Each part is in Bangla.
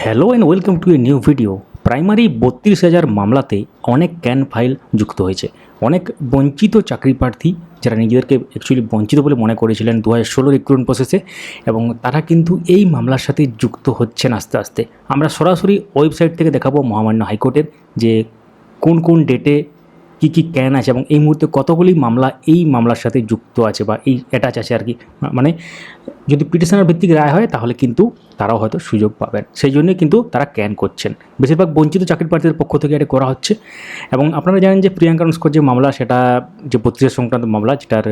Hello and welcome to a new video primary বত্রিশ হাজার মামলাতে অনেক ক্যান ফাইল যুক্ত হয়েছে। অনেক বঞ্চিত চাকরি প্রার্থী যারা নিজেদেরকে অ্যাকচুয়ালি বঞ্চিত বলে মনে করেছিলেন দু হাজার ষোলো রিক্রুটমেন্ট প্রসেসে এবং তারা কিন্তু এই মামলার সাথে যুক্ত হচ্ছেন আস্তে আস্তে। আমরা সরাসরি ওয়েবসাইট থেকে দেখাবো মহামান্য হাইকোর্টের যে কোন কোন ডেটে কী কী ক্যান আছে এবং এই মুহূর্তে কতগুলি মামলা, এই মামলার সাথে যুক্ত আছে বা এই অ্যাটাচ আছে আর কি? মানে যদি পিটিশনের ভিত্তিক রায় হয় তাহলে কিন্তু তারাও হয়তো সুযোগ পাবেন। সেই জন্যই কিন্তু তারা ক্যান করছেন। বেশিরভাগ বঞ্চিত চাকরি প্রার্থীদের পক্ষ থেকে এটা করা হচ্ছে। এবং আপনারা জানেন যে প্রিয়াঙ্কা নস্কর যে মামলা, সেটা যে বত্রিশ সংক্রান্ত মামলা, যেটার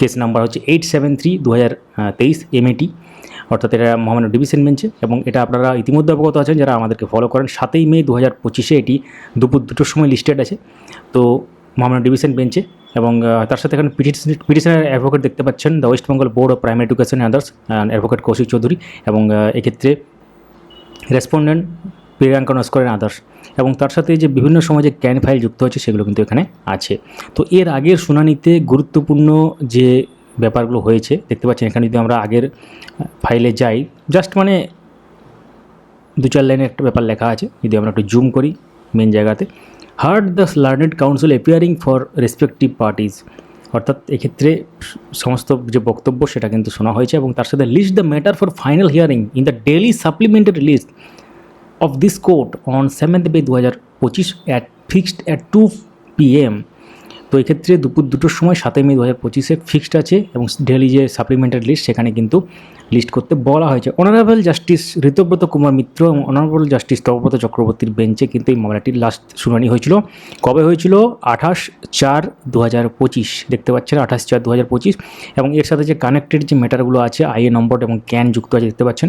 কেস নাম্বার হচ্ছে এইট সেভেন থ্রি দু হাজার তেইশ এমএটি অর্থাৎ এটা মহামান্য ডিভিশন বেঞ্চে এবং এটা আপনারা ইতিমধ্যে অবগত আছেন যারা আমাদেরকে ফলো করেন। সাতই মে দু হাজার পঁচিশে এটি দুপুর দুটোর সময় লিস্টেড আছে। তো মহামান্য ডিভিশন বেঞ্চে এবং তার সাথে এখানে পিটিশন পিটিশনের অ্যাডভোকেট দেখতে পাচ্ছেন the West Bengal board of primary education others advocate Kaushik Chowdhury এবং এক্ষেত্রে রেসপন্ডেন্ট প্রিয়াঙ্কা নস্করের আদার্স এবং তার সাথে যে বিভিন্ন সময় যে ক্যান ফাইল যুক্ত হচ্ছে সেগুলো কিন্তু এখানে আছে। তো এর আগের শুনানিতে গুরুত্বপূর্ণ যে ব্যাপারগুলো হয়েছে। দেখতে পাচ্ছেন, এখানে যদি আমরা আগের ফাইলে যাই জাস্ট মানে দু চার লাইনের একটা ব্যাপার লেখা আছে। যদি আমরা একটু জুম করি মেন জায়গাতে। Heard the learned counsel appearing for respective parties অর্থাৎ এক্ষেত্রে সমস্ত যে বক্তব্য, সেটা কিন্তু শোনা হয়েছে এবং তার সাথে list the matter for final hearing in the daily supplementary list of this court on 7th May দু হাজার পঁচিশ at fixed at two PM তো এক্ষেত্রে দুপুর দুটোর সময় সাতই মে দু হাজার পঁচিশে ফিক্সড আছে এবং ডেলি যে সাপ্লিমেন্টারি লিস্ট সেখানে কিন্তু লিস্ট করতে বলা হয়েছে। অনারেবল জাস্টিস ঋতব্রত কুমার মিত্র এবং অনারেবল জাস্টিস তপব্রত চক্রবর্তীর বেঞ্চে কিন্তু এই মামলাটির লাস্ট শুনানি হয়েছিল। কবে হয়েছিল? আঠাশ চার দু হাজার পঁচিশ। দেখতে পাচ্ছেন আঠাশ চার দু হাজার পঁচিশ এবং এর সাথে যে কানেক্টেড যে ম্যাটারগুলো আছে আইএ নম্বর এবং ক্যান যুক্ত আছে, দেখতে পাচ্ছেন।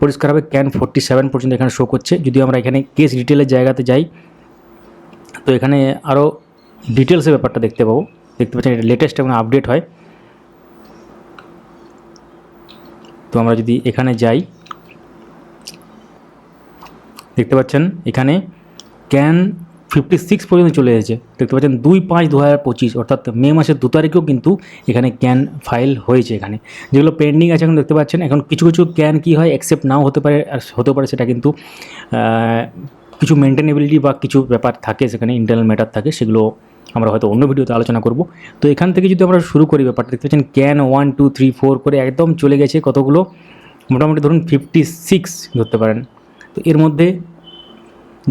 পরিষ্কারভাবে ক্যান ফোর্টি সেভেন পর্যন্ত এখানে শো করছে। যদি আমরা এখানে কেস ডিটেলের জায়গাতে যাই, তো এখানে আরও ডিটেলসের ব্যাপারটা দেখতে পাবো। দেখতে পাচ্ছেন এটা লেটেস্ট এবং আপডেট হয়। তো আমরা যদি এখানে যাই, দেখতে পাচ্ছেন এখানে ক্যান ফিফটি সিক্স পর্যন্ত চলে এসেছে। দেখতে পাচ্ছেন দুই পাঁচ দু হাজার পঁচিশ, অর্থাৎ মে মাসের দু তারিখেও কিন্তু এখানে ক্যান ফাইল হয়েছে এখানে। যেগুলো পেন্ডিং আছে এখন দেখতে পাচ্ছেন, এখন কিছু কিছু ক্যান কি হয় অ্যাকসেপ্ট নাও হতে পারে হতে পারে সেটা কিন্তু কিছু মেনটেনেবিলিটি বা কিছু ব্যাপার থাকে সেখানে ইন্টারনাল ম্যাটার থাকে, সেগুলো আমরা হয়তো অন্য ভিডিওতে আলোচনা করব। তো এখান থেকে যদি আমরা শুরু করি ব্যাপারটা, দেখতে পাচ্ছেন can one two three four করে একদম চলে গেছে কতগুলো? মোটামুটি ধরুন ফিফটি সিক্স ধরতে পারেন। তো এর মধ্যে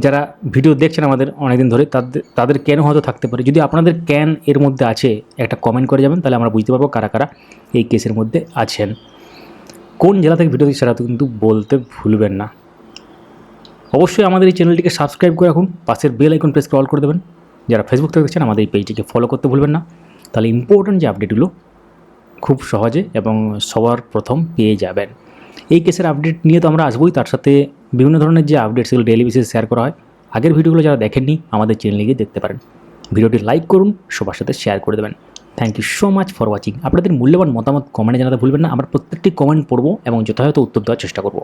যারা ভিডিও দেখছেন আমাদের অনেকদিন ধরে তাদের তাদের ক্যান হয়তো থাকতে পারে? যদি আপনাদের ক্যান এর মধ্যে আছে, একটা কমেন্ট করে যাবেন, তাহলে আমরা বুঝতে পারব কারা কারা এই কেসের মধ্যে আছেন। কোন জেলা থেকে ভিডিও দেখছে সেটা কিন্তু বলতে ভুলবেন না। অবশ্যই আমাদের এই চ্যানেলটিকে সাবস্ক্রাইব করে রাখুন, পাশের বেল আইকন প্রেস করে অল করে দেবেন। যারা ফেসবুক থেকে দেখছেন, আমাদের এই পেজটিকে ফলো করতে ভুলবেন না। তাহলে ইম্পর্ট্যান্ট যে আপডেটগুলো খুব সহজে এবং সবার প্রথম পেয়ে যাবেন। এই কেসের আপডেট নিয়ে তো আমরা আসবোই, তার সাথে বিভিন্ন ধরনের যে আপডেট সেগুলো ডেলি বেসিসে শেয়ার করা হয়, আগের ভিডিওগুলো যারা দেখেননি, আমাদের চ্যানেলে গিয়ে দেখতে পারেন। ভিডিওটি লাইক করুন, সবার সাথে শেয়ার করে দেবেন। Thank you so much for watching আপনাদের মূল্যবান মতামত কমেন্টে জানাতে ভুলবেন না, আমরা প্রত্যেকটি কমেন্ট পড়ব এবং যথাযথ উত্তর দেওয়ার চেষ্টা করব।